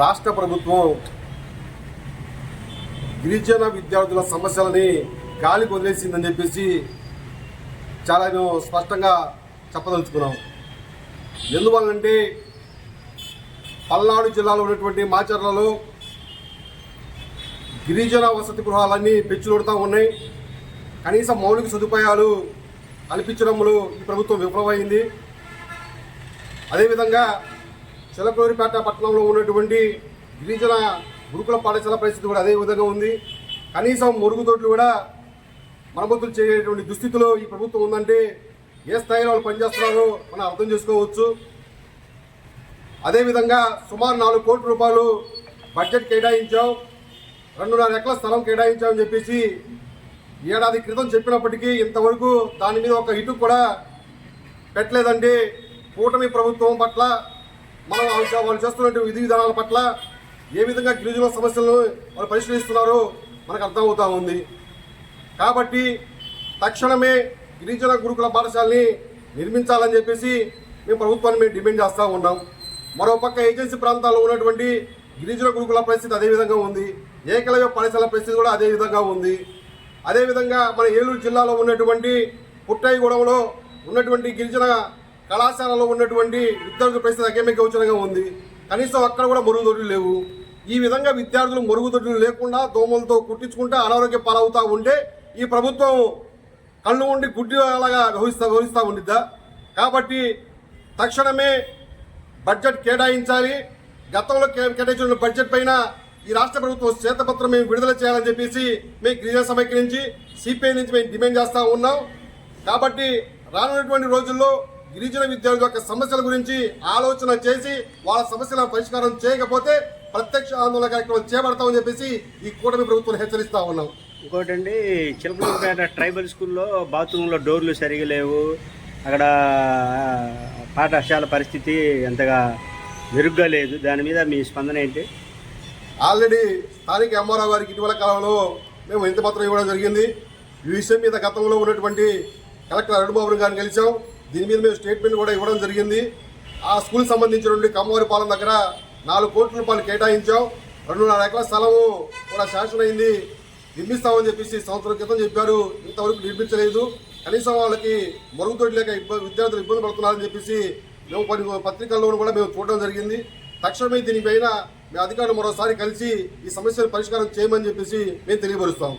రాష్ట్ర ప్రభుత్వం గిరిజన విద్యార్థుల సమస్యలని గాలికి వదిలేసిందని చెప్పేసి చాలా మేము స్పష్టంగా చెప్పదలుచుకున్నాం. ఎందువల్లంటే పల్నాడు జిల్లాలో ఉన్నటువంటి మాచర్లలో గిరిజన వసతి గృహాలన్నీ పెచ్చులుడుతూ ఉన్నాయి. కనీసం మౌలిక సదుపాయాలు కల్పించడంలో ఈ ప్రభుత్వం విఫలమైంది. అదేవిధంగా చిలకూరిపేట పట్టణంలో ఉన్నటువంటి గిరిజన గురుకుల పాఠశాల పరిస్థితి కూడా అదే విధంగా ఉంది. కనీసం మురుగుదొడ్లు కూడా మరమ్మతులు చేయటువంటి దుస్థితిలో ఈ ప్రభుత్వం ఉందంటే ఏ స్థాయిలో వాళ్ళు పనిచేస్తున్నారో మనం అర్థం చేసుకోవచ్చు. అదేవిధంగా సుమారు నాలుగు కోట్ల రూపాయలు బడ్జెట్ కేటాయించాం. రెండున్నర ఎకరాల స్థలం కేటాయించామని చెప్పేసి ఏడాది క్రితం చెప్పినప్పటికీ ఇంతవరకు దాని మీద ఒక ఇటు కూడా పెట్టలేదండి కూటమి ప్రభుత్వం పట్ల మనం వాళ్ళు చేస్తున్నటువంటి విధి విధానాల పట్ల ఏ విధంగా గిరిజన సమస్యలను వాళ్ళు పరిశీలిస్తున్నారో మనకు అర్థమవుతా ఉంది. కాబట్టి తక్షణమే గిరిజన గురుకుల పాఠశాలని నిర్మించాలని చెప్పేసి మేము ప్రభుత్వాన్ని మేము డిమాండ్ చేస్తూ ఉన్నాం. మరోపక్క ఏజెన్సీ ప్రాంతాల్లో ఉన్నటువంటి గిరిజన గురుకుల పరిస్థితి అదే విధంగా ఉంది. ఏకలవ్య పాఠశాల పరిస్థితి కూడా అదే విధంగా ఉంది. అదేవిధంగా మన ఏలూరు జిల్లాలో ఉన్నటువంటి పుట్టాయిగూడెంలో ఉన్నటువంటి గిరిజన కళాశాలలో ఉన్నటువంటి విద్యార్థుల పరిస్థితి అకేమిక ఉచితంగా ఉంది. కనీసం అక్కడ కూడా మరుగుదొడ్లు లేవు. ఈ విధంగా విద్యార్థులు మరుగుదొడ్లు లేకుండా దోమలతో కుట్టించుకుంటే అనారోగ్య పాలవుతూ ఉంటే ఈ ప్రభుత్వం కళ్ళు ఉండి గుడ్డి అలాగా వ్యవహరిస్తా వ్యవహరిస్తూ ఉండిద్దా? కాబట్టి తక్షణమే బడ్జెట్ కేటాయించాలి. గతంలో కే- కేటాయించిన బడ్జెట్ పైన ఈ రాష్ట్ర ప్రభుత్వం శ్వేతపత్రం మేము విడుదల చేయాలని చెప్పేసి మేము గిరిజన సమైక్య నుంచి సిపిఐ నుంచి మేము డిమాండ్ చేస్తూ ఉన్నాం. కాబట్టి రానున్నటువంటి రోజుల్లో గిరిజన విద్యార్థుల యొక్క సమస్యల గురించి ఆలోచన చేసి వాళ్ళ సమస్యల పరిష్కారం చేయకపోతే ప్రత్యక్ష ఆందోళన కార్యక్రమం చేపడతామని చెప్పేసి ఈ కూటమి ప్రభుత్వం హెచ్చరిస్తా ఉన్నాం. ఇంకోటండి చిలకలూరుపేట ట్రైబల్ స్కూల్లో బాత్రూంలో డోర్లు సరిగా లేవు. అక్కడ పాఠశాల పరిస్థితి అంతగా మెరుగ్గా లేదు. దాని మీద మీ స్పందన ఏంటి? ఆల్రెడీ స్థానిక ఎంఆర్ఓ గారికి ఇటీవల కాలంలో మేము ఇంత పత్రం ఇవ్వడం జరిగింది. ఈ విషయం మీద గతంలో ఉన్నటువంటి కలెక్టర్ అరుణబాబు గారిని కలిసాం దీని మీద మేము స్టేట్మెంట్ కూడా ఇవ్వడం జరిగింది. ఆ స్కూల్ సంబంధించినటువంటి కమ్మవారిపాలెం దగ్గర నాలుగు కోట్ల రూపాయలు కేటాయించాం. రెండున్నర ఎకరాల స్థలము కూడా శాసన అయింది. నిర్మిస్తామని చెప్పేసి సంవత్సరం క్రితం చెప్పారు. ఇంతవరకు నిర్మించలేదు. కనీసం వాళ్ళకి మరుగుదొడ్డి లేక ఇబ్బంది విద్యార్థులు ఇబ్బంది పడుతున్నారని చెప్పేసి మేము కొన్ని పత్రికల్లోనూ కూడా మేము చూడడం జరిగింది. తక్షణమే దీనిపైన మేము అధికారులు మరోసారి కలిసి ఈ సమస్యను పరిష్కారం చేయమని చెప్పేసి మేము తెలియపరుస్తాం